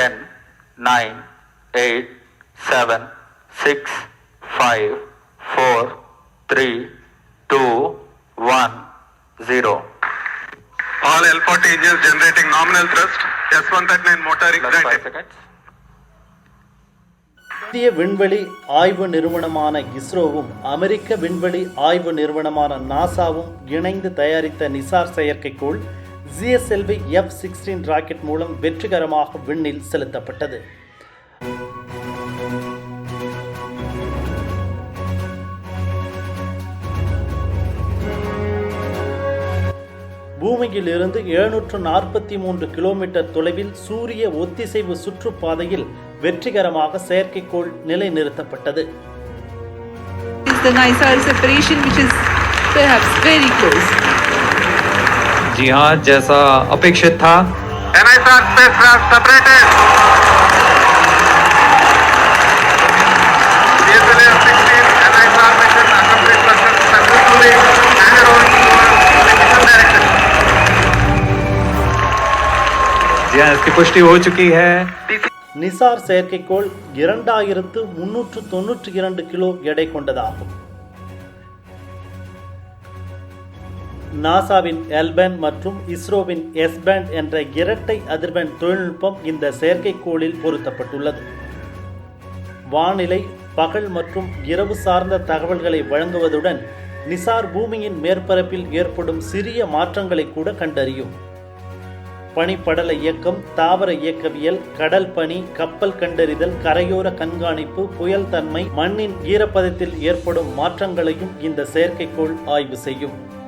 Ten nine eight seven six five four three two one zero All L40 engines generating nominal thrust. S139 motor ignited. இந்திய விண்வெளி ஆய்வு நிறுவனமான இஸ்ரோவும் அமெரிக்க விண்வெளி ஆய்வு நிறுவனமான நாசாவும் இணைந்து தயாரித்த நிசார் செயற்கைக்கோள் ஜிஎஸ்எல்வி எஃப் சிக்ஸ்டீன் ராக்கெட் மூலம் வெற்றிகரமாக விண்ணில் செலுத்தப்பட்டது பூமியில் இருந்து எழுநூற்று நாற்பத்தி மூன்று கிலோமீட்டர் தொலைவில் சூரிய ஒத்திசைவு சுற்றுப்பாதையில் வெற்றிகரமாக செயற்கைக்கோள் நிலைநிறுத்தப்பட்டது the NISAR separation which is perhaps very close. जी हाँ जैसा अपेक्षित था NISR spacecraft separated. GSLV 16 NISR mission accomplished successfully handed over to the mission direction. जी हाँ इसकी पुष्टि हो चुकी है நிசார் செயற்கைக்கோள் இரண்டாயிரத்து முன்னூற்று தொன்னூற்றி இரண்டு கிலோ எடை கொண்டதாகும் நாசாவின் எல்பேண்ட் மற்றும் இஸ்ரோவின் எஸ்பேண்ட் என்ற இரட்டை அதிர்வெண் தொழில்நுட்பம் இந்த செயற்கைக்கோளில் பொருத்தப்பட்டுள்ளது. வானிலை பகல் மற்றும் இரவு சார்ந்த தகவல்களை வழங்குவதுடன் நிசார் பூமியின் மேற்பரப்பில் ஏற்படும் சிறிய மாற்றங்களை கூட கண்டறியும். பனிப்படல இயக்கம் தாவர இயக்கவியல் கடல் பனி கப்பல் கண்டறிதல் கரையோர கண்காணிப்பு புயல் தன்மை மண்ணின் ஈரப்பதத்தில் ஏற்படும் மாற்றங்களையும் இந்த செயற்கைக்கோள் ஆய்வு செய்யும்.